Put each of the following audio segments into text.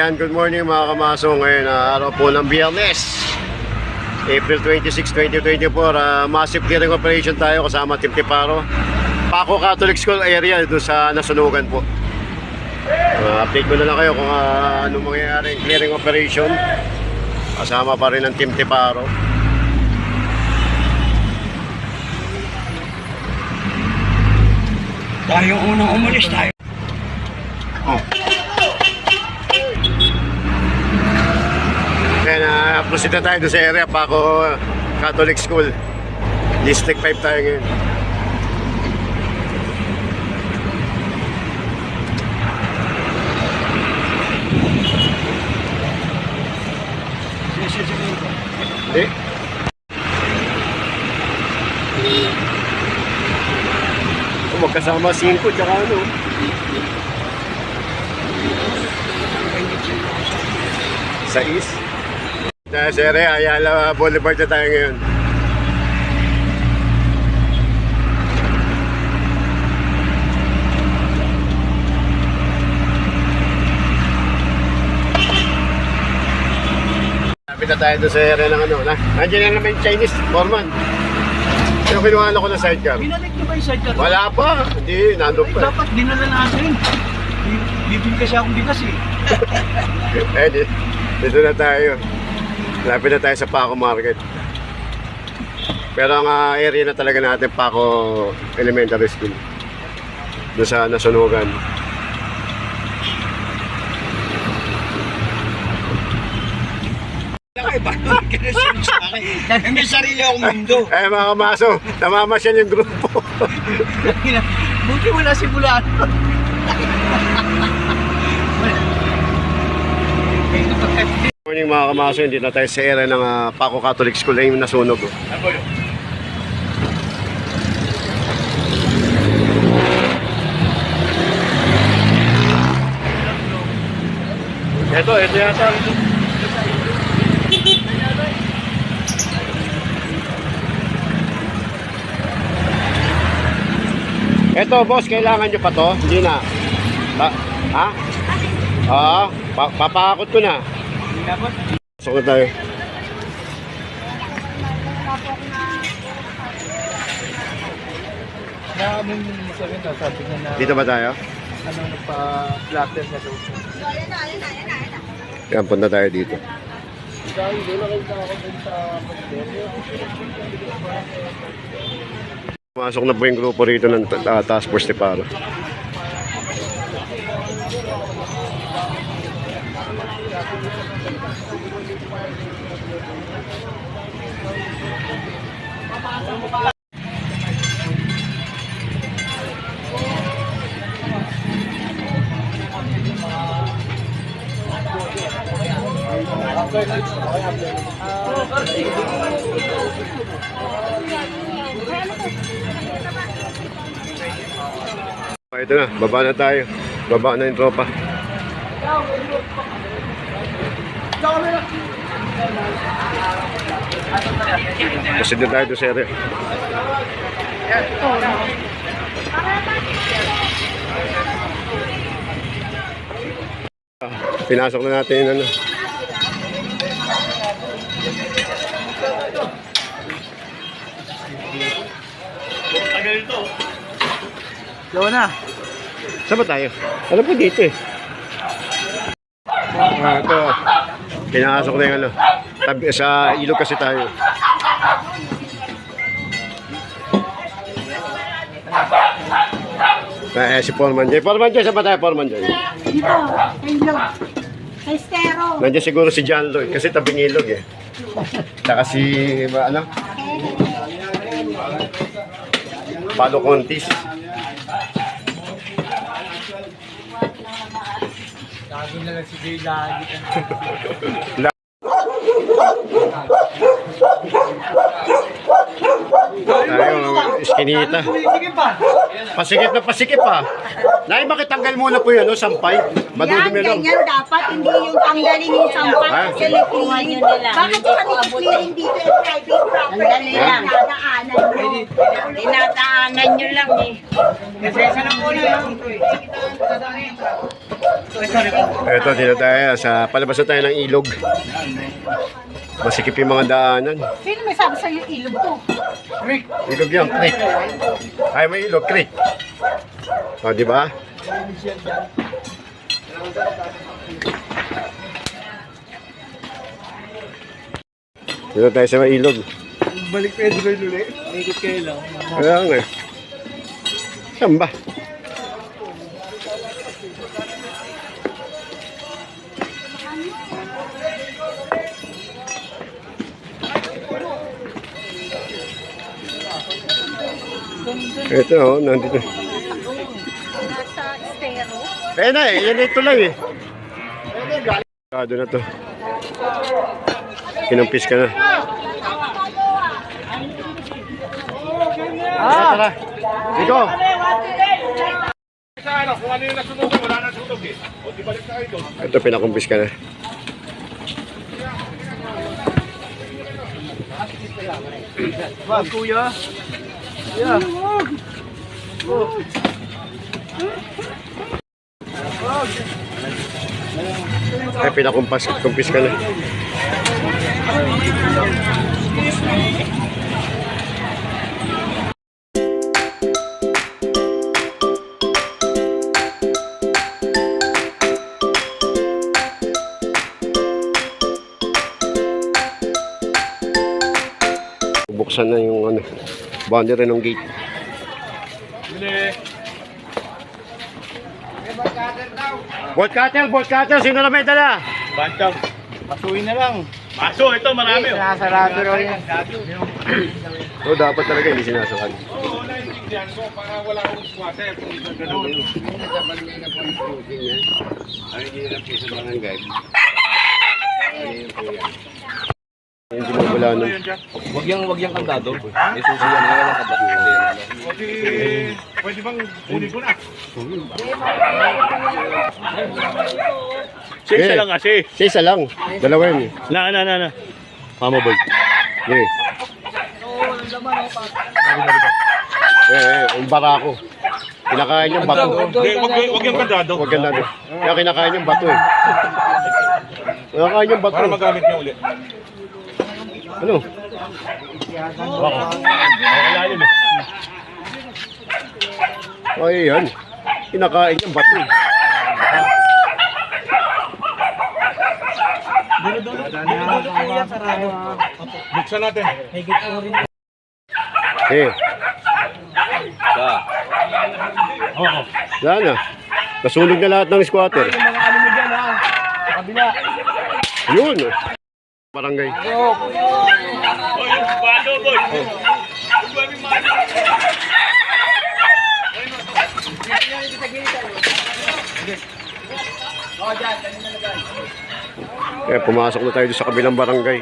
Yan, good morning mga kamaso. Ngayon, ah, araw po ng biyernes. April 26, 2024. ah, massive clearing operation tayo kasama Team Tiparo. Paco Catholic School area doon sa nasunugan po. Ah, update ko na lang kayo kung ah, anong mangyayari clearing operation. Kasama pa rin ng Team Tiparo. Tayo unang umalis tayo. Kaya na proceed na tayo sa area Paco Catholic School. District 5 tayo ngayon. Eh? Oh, magkasama 5 tsaka ano. Sa East. Sa Sere, Ayala Boulevard na tayo ngayon. Lapit na tayo doon sa area ng ano. Na, nandiyan na naman yung Chinese foreman. Pero kinuha ko ng sidecar. Binalik niyo ba yung sidecar? Wala pa. Hindi, nandun Ay, pa. dapat dinala natin. Bi- Bibili kasi akong bigas eh. Eh, di, dito na tayo. Lapit na tayo sa Paco Market. Pero ang ah, area na talaga natin, Paco Elementary School. Doon sa nasunugan. May sarili akong mundo. Eh mga kamaso, namamasyal yung grupo. Buti wala simulan. Morning mga kamaso, hindi na tayo sa area ng ah, Paco Catholic School na yung nasunog. oh. Ito, ito yata. Ito, boss, kailangan nyo pa to? Hindi na. Pa- ha? Oo, pa- papakot ko na. Pasok na tayo. Dito ba tayo? ano, nagpa-flatter na siya. Yan, punta tayo dito. Doon Pumasok na po yung grupo rito ng ta- Task Force Tiparo. Oh, Ito na, baba na tayo. Baba na yung tropa. Kasi na tayo sa area. Ah, Pinasok na natin yung ano. Gawa na. Saan ba tayo? Ano po dito eh? Ah, ito. Pinasok na yung ano. Tabi, sa ilog kasi tayo. Eh, si Foreman Joy. Foreman Joy, saan ba tayo Foreman Joy? Dito, kay Log. Kay Stero. Nandiyan siguro si John Lloyd kasi tabing ilog eh. Tsaka si, ano? Palo Contis. Sabi na lang si Jay lagi. Tayo, iskinita. Pasikip na pasikip pa. Nay, makitanggal muna po yun, no? Sampay. Yan, Madudumi lang. ganyan dapat. Hindi yung tanggalin yung sampay. Ah. Kasi clearing. Bakit yung kami clearing dito yung private property? Sandali lang. Nadaanan mo. Tinataanan nyo lang eh. Kasi sa lang muna yung Ito, dito tayo. Sa palabas na tayo ng ilog. Masikip yung mga daanan. Sino may sabi sa'yo ilog to? Ilog yan, creek. Ay, may ilog, creek. O, di ba? Dito tayo sa may ilog. Balik pa yung dulo ulit. Ikot kayo lang. Kaya nga. eh. Saan ba? Ito, oh, nandito. Nasa estero. Eh na eh, yan ito lang eh. Kado na to. Kinumpis ka na. Ah, tara. Dito. Ito, pinakumpis ka na. Wag kuya. Yeah. Ay, pinakumpas, kumpis ka na. Boundary ng gate. Bolt cutter, bolt cutter, sino na may dala? Bantang. Pasuin na lang. Maso, ito marami. oh. Sinasarado raw yan. Oo, dapat talaga hindi sinasakal. Oo, naiintindihan ko. Baka wala akong squatter. Kung gano'n. Hindi mo wala nun. Wag yung wag yung kandado. May susi yan, wala yung kandado. Pwede, pwede bang kunin ko na? Sa isa lang kasi. Sa isa lang. Dalawa yun eh. Na, na, na, na. Mama boy. Eh. Eh, eh, yung barako. Kinakain yung bato. Hindi, wag, wag yung kandado. Huwag yan natin. Kaya kinakain yung bato eh. Kinakain yung bato. Para magamit niya ulit. Ano? Wala yun eh. Ay, yan. Kinakain yung bato. Buksan natin. Eh, Da. Oo. wala na. Nasunog na lahat ng squatter. Mga ano mo dyan ha. Sa kabila. Yun. Barangay. Oh, Kaya pumasok na tayo doon sa kabilang barangay.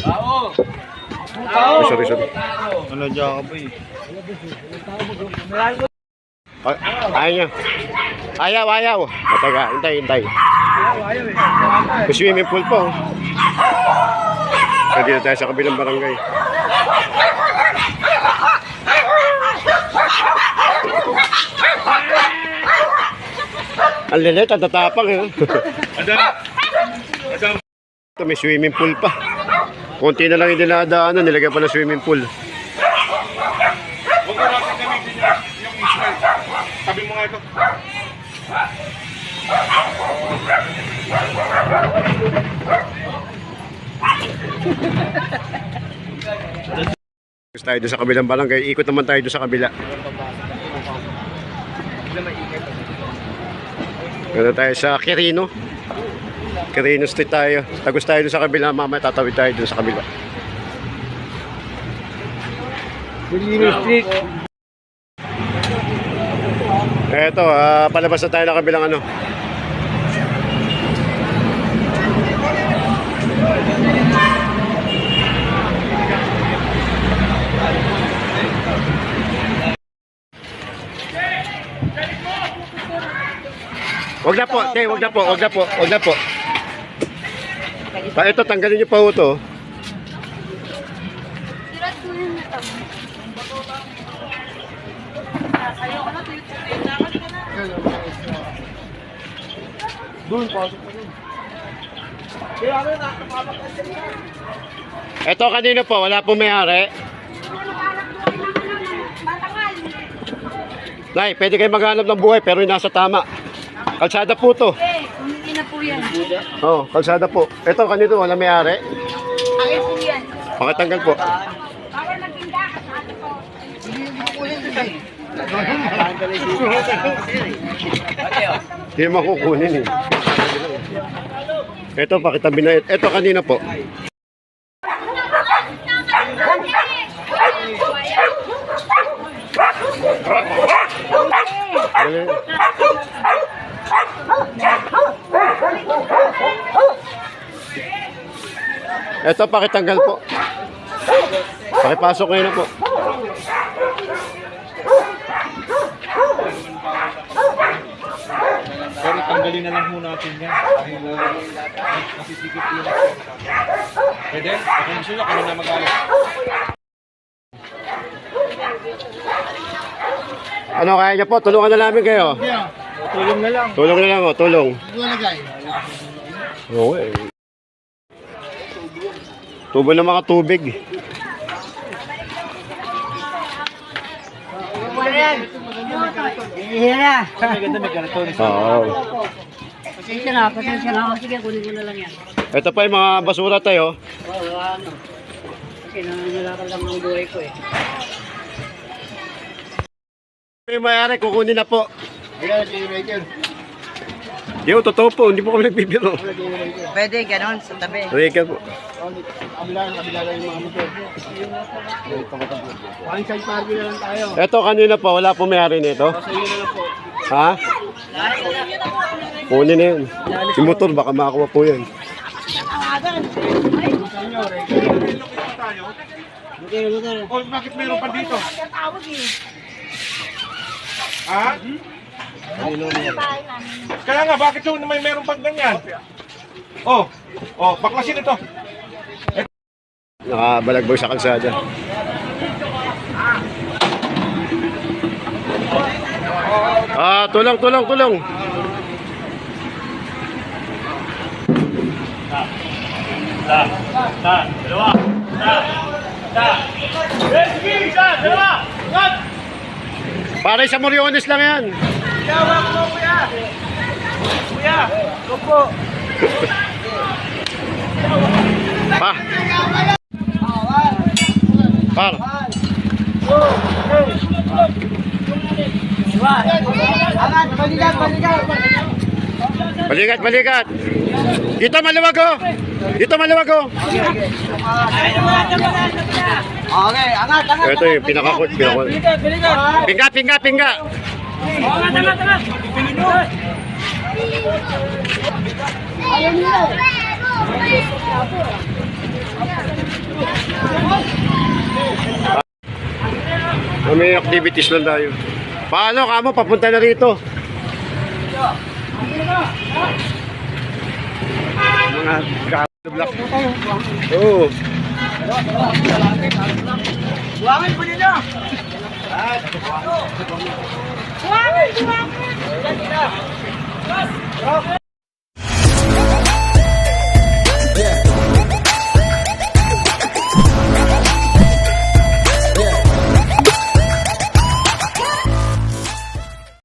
Tao! Ay, sorry, sorry. Ano dyan ka ba eh? Ay, ayaw niya. Ayaw, ayaw. Mataga, hintay, hintay. Ayaw eh. May swimming pool po. So, dito tayo sa kabilang barangay. Ang lilit, ang tatapang eh. Ito, may swimming pool pa. Konti na lang yung dinadaanan, nilagyan pa ng swimming pool. Huwag mo natin gamitin yung, yung Israel. Sabi mo nga ito. Tayo sa kabilang barangay. Ikot naman tayo sa kabila. Ganda tayo sa Quirino. Quirino Street tayo. Tagos tayo doon sa kabila. Mamaya tatawid tayo doon sa kabila. Bulino Street. Eto, ah, palabas na tayo ng kabilang ano. Wag na po, te, wag na po, wag na po, wag na po. Pa ito, tanggalin niyo pa ho to. Doon, pasok mo doon. Ito kanino po, wala po may-ari. Nay, pwede kayo maghanap ng buhay pero nasa tama. Kalsada po to. Eh, humingi na po yan. Oo, oh, kalsada po. Ito kanino, wala may-ari. Akin po yan. Pakitanggal po. Bawal magtinda ka sa akin po. Hindi mo kukunin eh. Ito, pakitabi na. Ito kanina po. Dali. Ito, pakitanggal po. Pakipasok ngayon na po. Pero tanggalin na lang muna natin yan. Uh, masisikip yun. Pwede? Kung gusto nyo, kami na mag-alis. Ano kaya niya po? Tulungan na namin kayo. Tulong na lang. Tulong na lang o, tulong. Nalagay. Oo eh. Tubo ng mga tubig. Maganda may ganito. Oo. Pasensya na, pasensya na. Sige, lang yan. Ito pa yung mga basura tayo. Oo, ano. Kasi nangangalakal lang ang buhay ko eh. May mayari, kukunin na po. Yo, totoo po, hindi po kami nagbibiro. Pwede, ganon, sa tabi. Rika po. Kabila, kabila lang yung mga motor. One side parking lang tayo. Ito kanina po, wala po may-ari nito. Sa na po. Ha? Kunin na yun. Yung motor, baka makakuha po yan. Sa inyo, regular tayo. O, bakit meron pa dito? Ha? Kaya nga, bakit yung may meron pang ganyan? Oh, oh, baklasin ito. Nakabalagbag sa kalsada. Ah, tulong, tulong, tulong. Para sa Moriones lang yan. Yawa ko, kuya. Kuya, opo. Pa. Par. Balikat, balikat. Balikat, balikat. Dito maluwag oh. Dito maluwag oh. Okay, angat, angat. Ito yung pinakakot. pinakakot. Balikat, balikat. Pingga. Angat, angat, angat. Ayaw nila. May activities lang tayo. Paano kamo papunta na rito? Mga block. Oo. Buwangin po nila. Buwangin, buwangin.